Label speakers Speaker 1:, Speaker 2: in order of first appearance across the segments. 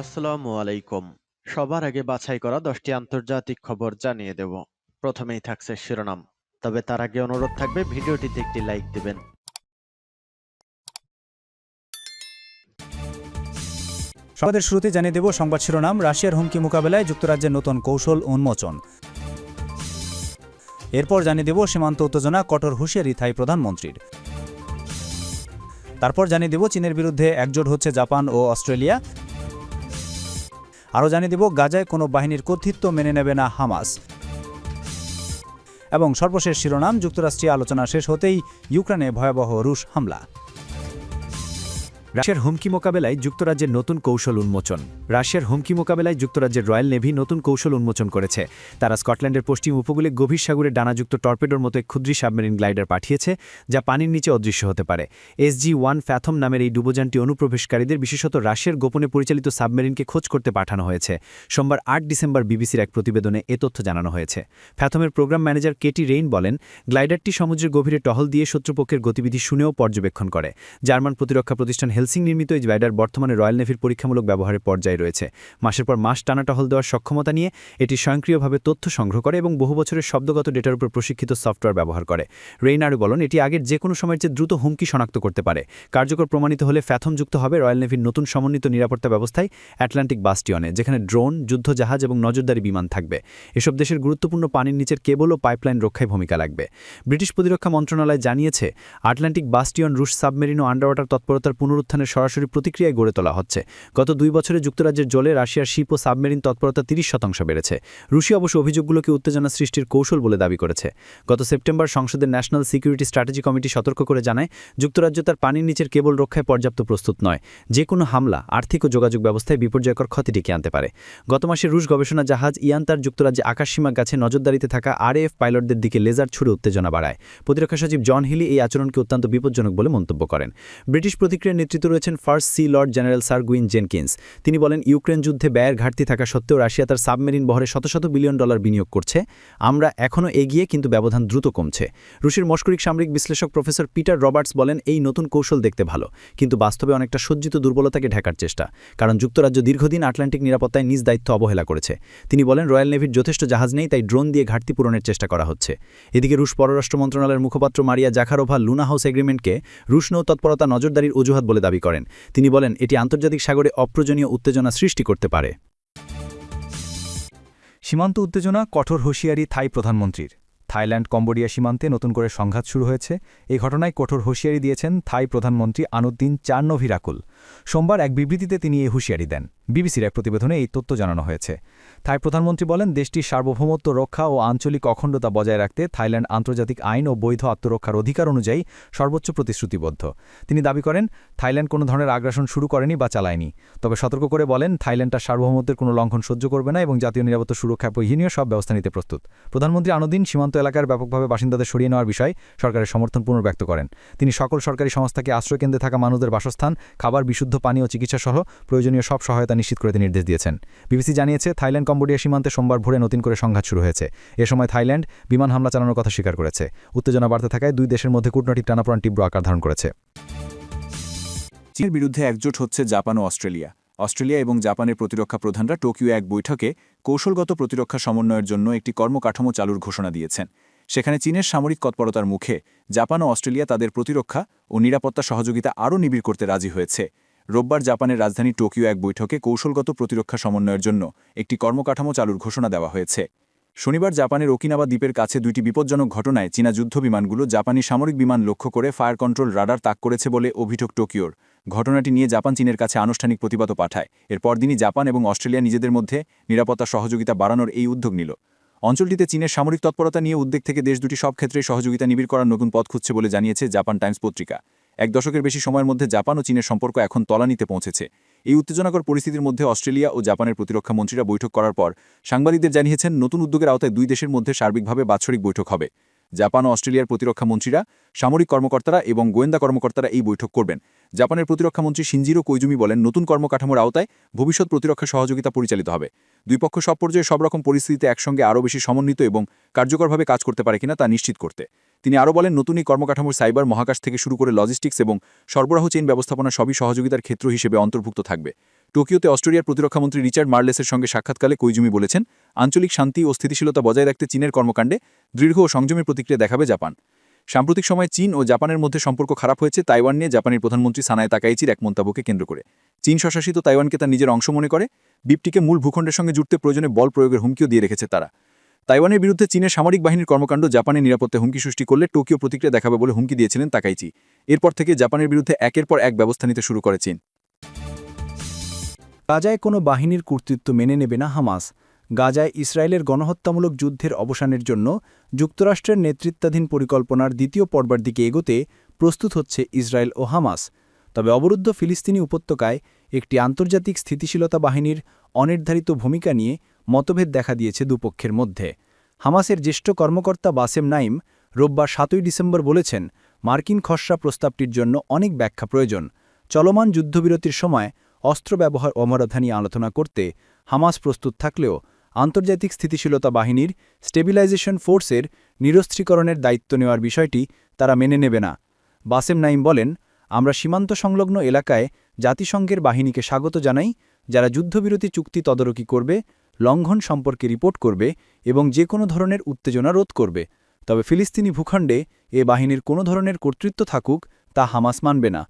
Speaker 1: আসসালামু আলাইকুম। সবার আগে বাছাই করা দশটি আন্তর্জাতিক খবর জানিয়ে দেব। প্রথমেই থাকছে শিরোনাম। তবে তার আগে অনুরোধ থাকবে, ভিডিওটিতে একটি লাইক দিবেন।
Speaker 2: সংবাদের শুরুতে জানিয়ে দেব, সংবাদ শিরোনাম, রাশিয়ার হুমকি মোকাবেলায় যুক্তরাজ্যের নতুন কৌশল উন্মোচন। এরপর জানিয়ে দেব, সীমান্ত উত্তেজনা, কঠোর হুঁশিয়ারি থাই প্রধানমন্ত্রীর। তারপর জানিয়ে দেব, চীনের বিরুদ্ধে একজোট হচ্ছে জাপান ও অস্ট্রেলিয়া। আরও জানিয়ে দেব, গাজায় কোনো বাহিনীর কর্তৃত্ব মেনে নেবে না হামাস। এবং সর্বশেষ শিরোনাম যুক্তরাষ্ট্রীয় আলোচনা শেষ হতেই ইউক্রেনে ভয়াবহ রুশ হামলা।
Speaker 3: রাশিয়ার হুমকি মোকাবেলায় যুক্তরাজ্যের নতুন কৌশল উন্মোচন। রাশিয়ার হুমকি মোকাবেলায় যুক্তরাজ্যের রয়্যাল নেভি নতুন কৌশল উন্মোচন করেছে। তারা স্কটল্যান্ডের পশ্চিম উপকূলে গভীর সাগরে ডানাযুক্ত টর্পেডোর মতো এক ক্ষুদ্রী সাবমেরিন গ্লাইডার পাঠিয়েছে, যা পানির নিচে অদৃশ্য হতে পারে। এসজি ওয়ান ফ্যাথম নামের এই ডুবোযানটি অনুপ্রবেশকারীদের, বিশেষত রাশিয়ার গোপনে পরিচালিত সাবমেরিনকে খোঁজ করতে পাঠানো হয়েছে। সোমবার আট ডিসেম্বর বিবিসির এক প্রতিবেদনে এ তথ্য জানানো হয়েছে। ফ্যাথমের প্রোগ্রাম ম্যানেজার কেটি রেইন বলেন, গ্লাইডারটি সমুদ্রের গভীরে টহল দিয়ে শত্রুপক্ষের গতিবিধি শুনেও পর্যবেক্ষণ করে। জার্মান প্রতিরক্ষা প্রতিষ্ঠান হেলসিং নির্মিত এই গ্লাইডার বর্তমানে রয়্যাল নেভির পরীক্ষামূলক ব্যবহারের পর্যায়ে রয়েছে। মাসের পর মাস টানা টহল দেওয়ার সক্ষমতা নিয়ে এটি স্বয়ংক্রিয়ভাবে তথ্য সংগ্রহ করে এবং বহু বছরের শব্দগত ডেটার উপর প্রশিক্ষিত সফটওয়্যার ব্যবহার করে। রেইন আরও বলেন, এটি আগের যে কোনো সময়ের চেয়ে দ্রুত হুমকি শনাক্ত করতে পারে। কার্যকর প্রমাণিত হলে ফ্যাথম যুক্ত হবে রয়্যাল নেভির নতুন সমন্বিত নিরাপত্তা ব্যবস্থায় অ্যাটলান্টিক বাস্টিয়নে, যেখানে ড্রোন যুদ্ধজাহাজ এবং নজরদারি বিমান থাকবে। এসব দেশের গুরুত্বপূর্ণ পানির নিচের কেবল ও পাইপলাইন রক্ষায় ভূমিকা লাগবে ব্রিটিশ প্রতিরক্ষা মন্ত্রণালয় জানিয়েছে, আটলান্টিক বাস্টিয়ন রুশ সাবমেরিন ও আন্ডারওয়াটার তৎপরতার পুনরুত্থানের সরাসরি প্রতিক্রিয়ায় গড়ে তোলা হচ্ছে। গত দুই বছরে যুক্তরাজ্যের জলে রাশিয়ার শিপ ও সাবমেরিন তৎপরতা তিরিশ শতাংশ বেড়েছে। রুশিয়া অবশ্য অভিযোগগুলোকে উত্তেজনা সৃষ্টির কৌশল বলে দাবি করেছে। গত সেপ্টেম্বর সংসদের ন্যাশনাল সিকিউরিটি স্ট্র্যাটেজি কমিটি সতর্ক করে জানায়, যুক্তরাজ্য তার পানির নিচের কেবল রক্ষায় পর্যাপ্ত প্রস্তুত নয়। যে কোনো হামলা, আর্থিক ও যোগাযোগ ব্যবস্থায় বিপর্যয়কর ক্ষতি ডেকে আনতে পারে। গত মাসে রুশ গবেষণা জাহাজ ইয়ান তার যুক্তরাজ্যে আকাশসীমা গাছে নজরদারিতে থাকা আরএএফ পাইলটদের দিকে লেজার ছুড়ে উত্তেজনা বাড়ায়। প্রতিরক্ষা সচিব জন হিলি এই আচরণকে অত্যন্ত বিপজ্জনক বলে মন্তব্য করেন। ব্রিটিশ প্রতিক্রিয়ার নেতৃত্বে রয়েছেন First Sea Lord General Sir Gwyn Jenkins. তিনি বলেন, ইউক্রেন যুদ্ধে ব্যয়ের ঘাটতি থাকা সত্ত্বেও রাশিয়া তার সাবমেরিন বহরে শত শত বিলিয়ন ডলার বিনিয়োগ করছে। আমরা এখনও এগিয়ে, কিন্তু ব্যবধান দ্রুত কমছে। রুশের মস্করিক সামরিক বিশ্লেষক প্রফেসর পিটার রবার্টস বলেন, এই নতুন কৌশল দেখতে ভালো, কিন্তু বাস্তবে অনেকটা সজ্জিত দুর্বলতাকে ঢাকার চেষ্টা, কারণ যুক্তরাজ্য দীর্ঘদিন আটলান্টিক নিরাপত্তায় নিজ দায়িত্ব অবহেলা করেছে। তিনি বলেন, রয়্যাল নেভির যথেষ্ট জাহাজ নেই, তাই ড্রোন দিয়ে ঘাটতি পূরণের চেষ্টা করা হচ্ছে। এদিকে রুশ পররাষ্ট্র মন্ত্রণালয়ের মুখপাত্র মারিয়া জাখারোভা লুনা হাউস এগ্রিমেন্টকে রুশ নৌ তৎপরতা নজরদারির অজুহাত বলে দাবি করেন। তিনি বলেন, এটি আন্তর্জাতিক সাগরে অপ্রয়োজনীয় উত্তেজনা সৃষ্টি করতে পারে।
Speaker 2: সীমান্ত উত্তেজনা কঠোর হুঁশিয়ারি থাই প্রধানমন্ত্রীর। থাইল্যান্ড কম্বোডিয়া সীমান্তে নতুন করে সংঘাত শুরু হয়েছে। এই ঘটনায় কঠোর হুঁশিয়ারি দিয়েছেন থাই প্রধানমন্ত্রী আনুদ্দিন চার্নভিরাকুল সোমবার এক বিবৃতিতে তিনি এই হুঁশিয়ারি দেন। বিবিসির এক প্রতিবেদনে এই তথ্য জানানো হয়েছে। থাই প্রধানমন্ত্রী বলেন, দেশটির সার্বভৌমত্ব রক্ষা ও আঞ্চলিক অখণ্ডতা বজায় রাখতে থাইল্যান্ড আন্তর্জাতিক আইন ও বৈধ আত্মরক্ষার অধিকার অনুযায়ী সর্বোচ্চ প্রতিশ্রুতিবদ্ধ। তিনি দাবি করেন, থাইল্যান্ড কোনো ধরনের আগ্রাসন শুরু করেনি বা চালায়নি। তবে সতর্ক করে বলেন, থাইল্যান্ড তার সার্বভৌমত্বের কোনো লঙ্ঘন সহ্য করবে না এবং জাতীয় নিরাপত্তা সুরক্ষা প্রয়োজনীয় সব ব্যবস্থা নিতে প্রস্তুত। প্রধানমন্ত্রী আনুদ্দিন সীমান্ত এলাকার ব্যাপকভাবে বাসিন্দাদের সরিয়ে নেওয়ার বিষয়ে সরকারের সমর্থন পুনর্ব্যক্ত করেন। তিনি সকল সরকারি সংস্থাকে আশ্রয়কেন্দ্রে থাকা মানুষদের বাসস্থান, খাবার, বিশুদ্ধ পানি ও চিকিৎসা সহ প্রয়োজনীয় সব সহায়তা নিশ্চিত করতে নির্দেশ দিয়েছেন। বিবিসি জানিয়েছে, থাইল্যান্ড কম্বোডিয়া সীমান্তে সোমবার ভোরে নতুন করে সংঘাত শুরু হয়েছে। এ সময় থাইল্যান্ড বিমান হামলা চালানোর কথা স্বীকার করেছে। উত্তেজনা বাড়তে থাকায় দুই দেশের মধ্যে কূটনৈতিক টানাপড়ান তীব্র আকার ধারণ করেছে।
Speaker 4: চীনের বিরুদ্ধে একজোট হচ্ছে জাপান ও অস্ট্রেলিয়া। অস্ট্রেলিয়া এবং জাপানের প্রতিরক্ষা প্রধানরা টোকিও এক বৈঠকে কৌশলগত প্রতিরক্ষা সমন্বয়ের জন্য একটি কর্মকাঠামো চালুর ঘোষণা দিয়েছেন। সেখানে চীনের সামরিক তৎপরতার মুখে জাপান ও অস্ট্রেলিয়া তাদের প্রতিরক্ষা ও নিরাপত্তা সহযোগিতা আরও নিবিড় করতে রাজি হয়েছে। রোববার জাপানের রাজধানী টোকিও এক বৈঠকে কৌশলগত প্রতিরক্ষা সমন্বয়ের জন্য একটি কর্মকাঠামো চালুর ঘোষণা দেওয়া হয়েছে। শনিবার জাপানের ওকিনাবা দ্বীপের কাছে দুইটি বিপজ্জনক ঘটনায় চীনা যুদ্ধ বিমানগুলো জাপানি সামরিক বিমান লক্ষ্য করে ফায়ার কন্ট্রোল রাডার তাক করেছে বলে অভিযোগ টোকিওর। ঘটনাটি নিয়ে জাপান চীনের কাছে আনুষ্ঠানিক প্রতিবাদও পাঠায়। এর পরদিনই জাপান এবং অস্ট্রেলিয়া নিজেদের মধ্যে নিরাপত্তা সহযোগিতা বাড়ানোর এই উদ্যোগ নিল। অঞ্চলটিতে চীনের সামরিক তৎপরতা নিয়ে উদ্বেগ থেকে দেশ দুটি সব ক্ষেত্রে সহযোগিতা নিবিড় করার নতুন পথ খুঁজছে বলে জানিয়েছে জাপান টাইমস পত্রিকা। এক দশকের বেশি সময়ের মধ্যে জাপান ও চীনের সম্পর্ক এখন তলানিতে পৌঁছেছে। এই উত্তেজনাকর পরিস্থিতির মধ্যে অস্ট্রেলিয়া ও জাপানের প্রতিরক্ষা মন্ত্রীরা বৈঠক করার পর সাংবাদিকদের জানিয়েছেন, নতুন উদ্যোগের আওতায় দুই দেশের মধ্যে সার্বিকভাবে বাৎসরিক বৈঠক হবে। জাপান ও অস্ট্রেলিয়ার প্রতিরক্ষা মন্ত্রীরা, সামরিক কর্মকর্তারা এবং গোয়েন্দা কর্মকর্তারা এই বৈঠক করবেন। জাপানের প্রতিরক্ষা মন্ত্রী সিনজিরো কৈজুমি বলেন, নতুন কর্মকাঠামোর আওতায় ভবিষ্যৎ প্রতিরক্ষা সহযোগিতা পরিচালিত হবে। দুই পক্ষ সব পর্যায়ে সব রকম পরিস্থিতিতে একসঙ্গে আরও বেশি সমন্বিত এবং কার্যকরভাবে কাজ করতে পারে কিনা তা নিশ্চিত করতে। তিনি আরও বলেন নতুন এই কর্মকাঠামোর সাইবার মহাকাশ থেকে শুরু করে লজিস্টিক্স এবং সরবরাহ চেইন ব্যবস্থাপনা সবই সহযোগিতার ক্ষেত্র হিসেবে অন্তর্ভুক্ত থাকবে। টোকিওতে অস্ট্রেলিয়ার প্রতিরক্ষামন্ত্রী রিচার্ড মার্লেসের সঙ্গে সাক্ষাৎকালে কৈজুমি বলেছেন, আঞ্চলিক শান্তি ও স্থিতিশীলতা বজায় রাখতে চীনের কর্মকাণ্ডে দৃঢ় ও সংযমী প্রতিক্রিয়া দেখাবে জাপান। সাম্প্রতিক সময়ে চীন ও জাপানের মধ্যে সম্পর্ক খারাপ হয়েছে, তাইওয়ান নিয়ে জাপানের প্রধানমন্ত্রী সানায় তাকাইচির এক মন্তব্যকে কেন্দ্র করে। চীন স্বশাসিত তাইওয়ানকে তার নিজের অংশ মনে করে, দ্বীপটিকে মূল ভূখণ্ডের সঙ্গে জুড়তে প্রয়োজনে বল প্রয়োগের হুমকিও দিয়ে রেখেছে তারা। তাইওয়ানের বিরুদ্ধে চীনের সামরিক বাহিনীর কর্মকাণ্ড জাপানের নিরাপত্তা হুমকি সৃষ্টি করলে টোকিও প্রতিক্রিয়া দেখাবে বলে হুমকি দিয়েছিলেন তাকাইচি। এরপর থেকে জাপানের বিরুদ্ধে একের পর এক ব্যবস্থা নিতে শুরু করে চীন।
Speaker 3: গাজায় কোনো বাহিনীর কর্তৃত্ব মেনে নেবে না হামাস। গাজায় ইসরায়েলের গণহত্যামূলক যুদ্ধের অবসানের জন্য যুক্তরাষ্ট্রের নেতৃত্বাধীন পরিকল্পনার দ্বিতীয় পর্বার দিকে এগোতে প্রস্তুত হচ্ছে ইসরায়েল ও হামাস। তবে অবরুদ্ধ ফিলিস্তিনি উপত্যকায় একটি আন্তর্জাতিক স্থিতিশীলতা বাহিনীর অনির্ধারিত ভূমিকা নিয়ে মতভেদ দেখা দিয়েছে দুপক্ষের মধ্যে। হামাসের জ্যেষ্ঠ কর্মকর্তা বাসেম নাইম রোববার সাতই ডিসেম্বর বলেছেন, মার্কিন খসড়া প্রস্তাবটির জন্য অনেক ব্যাখ্যা প্রয়োজন। চলমান যুদ্ধবিরতির সময় অস্ত্র ব্যবহার অমরাধা নিয়ে আলোচনা করতে হামাস প্রস্তুত থাকলেও আন্তর্জাতিক স্থিতিশীলতা বাহিনীর স্টেবিলাইজেশন ফোর্সের নিরস্ত্রীকরণের দায়িত্ব নেওয়ার বিষয়টি তারা মেনে নেবে না। বাসেম নাইম বলেন, আমরা সীমান্ত সংলগ্ন এলাকায় জাতিসংঘের বাহিনীকে স্বাগত জানাই, যারা যুদ্ধবিরতি চুক্তি তদারকি করবে লঙ্ঘন সম্পর্কে রিপোর্ট করবে এবং যে কোনো ধরনের উত্তেজনা রোধ করবে। তবে ফিলিস্তিনি ভূখণ্ডে এ বাহিনীর কোনো ধরনের কর্তৃত্ব থাকুক, তা হামাস মানবে না।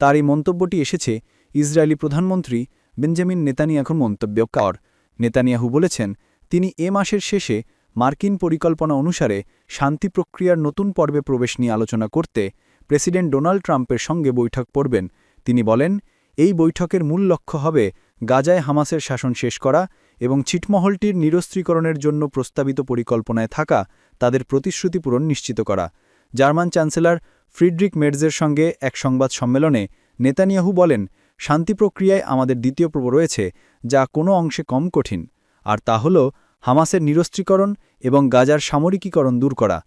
Speaker 3: তার এই মন্তব্যটি এসেছে ইসরায়েলি প্রধানমন্ত্রী বেঞ্জামিন নেতানিয়াহুর মন্তব্য। কর নেতানিয়াহু বলেছেন, তিনি এ মাসের শেষে মার্কিন পরিকল্পনা অনুসারে শান্তি প্রক্রিয়ার নতুন পর্বে প্রবেশ নিয়ে আলোচনা করতে প্রেসিডেন্ট ডোনাল্ড ট্রাম্পের সঙ্গে বৈঠক পড়বেন তিনি বলেন, এই বৈঠকের মূল লক্ষ্য হবে গাজায় হামাসের শাসন শেষ করা এবং ছিটমহলটির নিরস্ত্রীকরণের জন্য প্রস্তাবিত পরিকল্পনায় থাকা তাদের প্রতিশ্রুতি পূরণ নিশ্চিত করা। জার্মান চ্যান্সেলর ফ্রিডরিক মেডজের সঙ্গে এক সংবাদ সম্মেলনে নেতানিয়াহু বলেন, শান্তি প্রক্রিয়ায় আমাদের দ্বিতীয় পর্ব রয়েছে, যা কোনো অংশে কম কঠিন। আর তা হল হামাসের নিরস্ত্রীকরণ এবং গাজার সামরিকীকরণ দূর করা।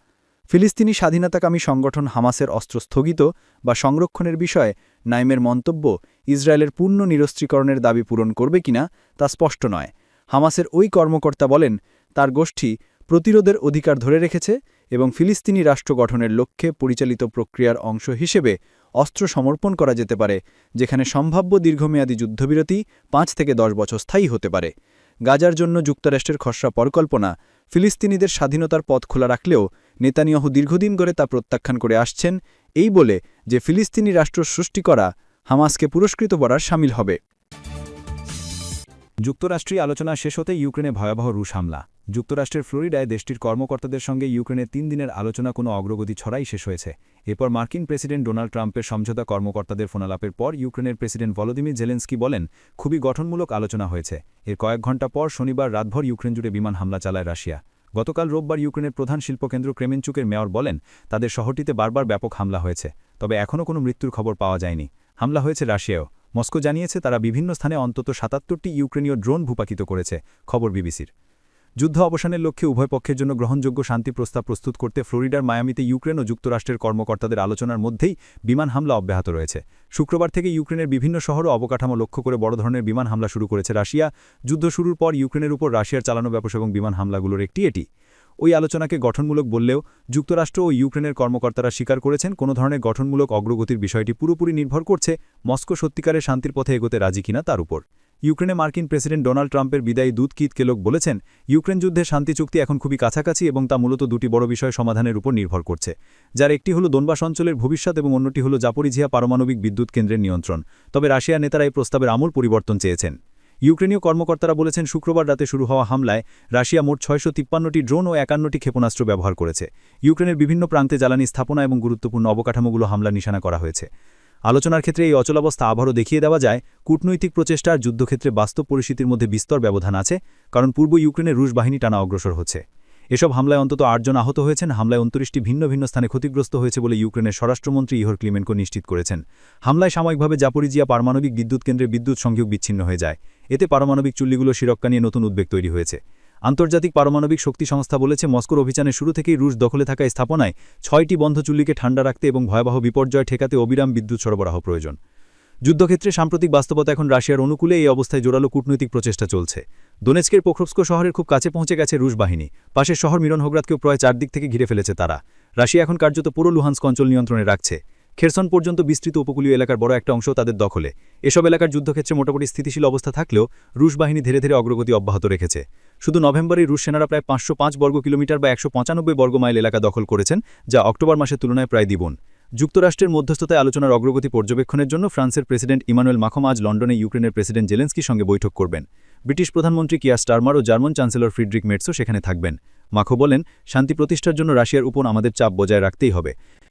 Speaker 3: ফিলিস্তিনি স্বাধীনতাকামী সংগঠন হামাসের অস্ত্র স্থগিত বা সংরক্ষণের বিষয়ে নাইমের মন্তব্য ইসরায়েলের পূর্ণ নিরস্ত্রীকরণের দাবি পূরণ করবে কিনা তা স্পষ্ট নয়। হামাসের ওই কর্মকর্তা বলেন, তার গোষ্ঠী প্রতিরোধের অধিকার ধরে রেখেছে এবং ফিলিস্তিনি রাষ্ট্র গঠনের লক্ষ্যে পরিচালিত প্রক্রিয়ার অংশ হিসেবে অস্ত্র সমর্পণ করা যেতে পারে, যেখানে সম্ভাব্য দীর্ঘমেয়াদী যুদ্ধবিরতি পাঁচ থেকে দশ বছর স্থায়ী হতে পারে। গাজার জন্য যুক্তরাষ্ট্রের খসড়া পরিকল্পনা ফিলিস্তিনিদের স্বাধীনতার পথ খোলা রাখলেও নেতানিয়াহু দীর্ঘদিন ধরে তা প্রত্যাখ্যান করে আসছেন, এই বলে যে ফিলিস্তিনি রাষ্ট্র সৃষ্টি করা হামাসকে পুরস্কৃত করার সামিল হবে। যুক্তরাষ্ট্রীয় আলোচনা শেষ হতে ইউক্রেনে ভয়াবহ রুশ হামলা। যুক্তরাষ্ট্রের ফ্লোরিডায় দেশটির কর্মকর্তাদের সঙ্গে ইউক্রেনের তিন দিনের আলোচনা কোনো অগ্রগতি ছড়াই শেষ হয়েছে। এরপর মার্কিন প্রেসিডেন্ট ডোনাল্ড ট্রাম্পের সমঝোতা কর্মকর্তাদের ফোনালাপের পর ইউক্রেনের প্রেসিডেন্ট ভলোদিমির জেলেন্সকি বলেন, খুবই গঠনমূলক আলোচনা হয়েছে। এর কয়েক ঘণ্টা পর শনিবার রাতভর ইউক্রেন জুড়ে বিমান হামলা চালায় রাশিয়া। গতকাল রোববার ইউক্রেনের প্রধান শিল্পকেন্দ্র ক্রেমেনচুকের মেয়র বলেন, তাদের শহরটিতে বারবার ব্যাপক হামলা হয়েছে, তবে এখনও কোনো মৃত্যুর খবর পাওয়া যায়নি। হামলা হয়েছে রাশিয়াও মস্কো জানিয়েছে তারা বিভিন্ন স্থানে অন্তত সাতাত্তরটি ইউক্রেনীয় ড্রোন ভূপাকিত করেছে, খবর বিবিসির। যুদ্ধ অবসানের লক্ষ্যে উভয় পক্ষের জন্য গ্রহণযোগ্য শান্তি প্রস্তাব প্রস্তুত করতে ফ্লোরিডার, মায়ামিতে ইউক্রেন ও যুক্তরাষ্ট্রের কর্মকর্তাদের আলোচনার মধ্যেই বিমান হামলা অব্যাহত রয়েছে। শুক্রবার থেকে ইউক্রেনের বিভিন্ন শহর ও অবকাঠামো লক্ষ্য করে বড় ধরনের বিমান হামলা শুরু করেছে রাশিয়া। যুদ্ধ শুরুর পর ইউক্রেনের উপর রাশিয়ার চালানো ব্যবসা এবং বিমান হামলাগুলোর একটি এটি। ওই আলোচনাকে গঠনমূলক বললেও যুক্তরাষ্ট্র ও ইউক্রেনের কর্মকর্তারা স্বীকার করেছেন কোনো ধরনের গঠনমূলক অগ্রগতির বিষয়টি পুরোপুরি নির্ভর করছে মস্কো সত্যিকারের শান্তির পথে এগোতে রাজি কিনা তার উপর। ইউক্রেনে মার্কিন প্রেসিডেন্ট ডোনাল্ড ট্রাম্পের বিদায়ী দূত কিত কেলোক বলেছেন, ইউক্রেন যুদ্ধে শান্তি চুক্তি এখন খুবই কাছাকাছি এবং তা মূলত দুটি বড় বিষয় সমাধানের উপর নির্ভর করছে। যার একটি হল দোনবাস অঞ্চলের ভবিষ্যৎ এবং অন্যটি হল জাপরিঝিয়া পারমাণবিক বিদ্যুৎ কেন্দ্রের নিয়ন্ত্রণ। তবে রাশিয়া নেতারা এই প্রস্তাবের আমূল পরিবর্তন চেয়েছেন। ইউক্রেনীয় কর্মকর্তারা বলেছেন শুক্রবার রাতে শুরু হওয়া হামলায় রাশিয়া মোট ছয়শো তিপ্পান্নটি ড্রোন ও একান্নটি ক্ষেপণাস্ত্র ব্যবহার করেছে। ইউক্রেনের বিভিন্ন প্রান্তে জ্বালানি স্থাপনা এবং গুরুত্বপূর্ণ অবকাঠামোগুলো হামলা নিশানা করা হয়েছে। আলোচনার ক্ষেত্রে এই অচলাবস্থা আবারও দেখিয়ে দেওয়া যায়, কূটনৈতিক প্রচেষ্টার যুদ্ধক্ষেত্রে বাস্তব পরিস্থিতির মধ্যে বিস্তর ব্যবধান আছে, কারণ পূর্ব ইউক্রেনের রুশ বাহিনী টানা অগ্রসর হচ্ছে। এসব হামলায় অন্তত আটজন আহত হয়েছেন, হামলায় উনত্রিশটি ভিন্ন ভিন্ন স্থানে ক্ষতিগ্রস্ত হয়েছে বলে ইউক্রেনের স্বরাষ্ট্রমন্ত্রী ইহর ক্লিমেনকো নিশ্চিত করেছেন। হামলায় সাময়িকভাবে জাপরিজিয়া পারমাণবিক বিদ্যুৎ কেন্দ্রে বিদ্যুৎ সংযোগ বিচ্ছিন্ন হয়ে যায়। এতে পারমাণবিক চুল্লিগুলো শিরক্কা নিয়ে নতুন উদ্বেগ তৈরি হয়েছে। আন্তর্জাতিক পারমাণবিক শক্তি সংস্থা বলেছে, মস্কোর অভিযানের শুরু থেকেই রুশ দখলে থাকা স্থাপনায় ছয়টি বন্ধ চুল্লিকে ঠান্ডা রাখতে এবং ভয়াবহ বিপর্যয় ঠেকাতে অবিরাম বিদ্যুৎ সরবরাহ প্রয়োজন। যুদ্ধক্ষেত্রে সাম্প্রতিক বাস্তবতা এখন রাশিয়ার অনুকূলে এই অবস্থায় জোরালো কূটনৈতিক প্রচেষ্টা চলছে। দোনেস্কের পোখরস্কো শহরের খুব কাছে পৌঁছে গেছে রুশ বাহিনী। পাশের শহর মিরনহোগ্রাদকেও প্রায় চারদিক থেকে ঘিরে ফেলেছে তারা। রাশিয়া এখন কার্যত পুরো লুহান্স অঞ্চল নিয়ন্ত্রণে রাখছে। খেরসন পর্যন্ত বিস্তৃত উপকূলীয় এলাকার বড় একটা অংশ তাদের দখলে। এসব এলাকার যুদ্ধক্ষেত্রে মোটামুটি স্থিতিশীল অবস্থা থাকলেও রুশ বাহিনী ধীরে ধীরে অগ্রগতি অব্যাহত রেখেছে। শুধু নভেম্বরে রুশ সেনারা প্রায় পাঁচশো পাঁচ বর্গ কিলোমিটার বা একশো পঁচানব্বই বর্গ মাইল এলাকা দখল করেছেন, যা অক্টোবর মাসের তুলনায় প্রায় দ্বিগুণ। যুক্তরাষ্ট্রের মধ্যস্থতায় আলোচনার অগ্রগতি পর্যবেক্ষণের জন্য ফ্রান্সের প্রেসিডেন্ট ইমানুয়েল মাখম আজ লন্ডনে ইউক্রেনের প্রেসিডেন্ট জেলেন্সকির সঙ্গে বৈঠক করবেন। ব্রিটিশ প্রধানমন্ত্রী কিয়া স্টারমার ও জার্মান চ্যান্সেলর ফ্রিডরিক মেটসও সেখানে থাকবেন। মাখো বলেন, শান্তি প্রতিষ্ঠার জন্য রাশিয়ার উপর আমাদের চাপ বজায় রাখতেই হবে।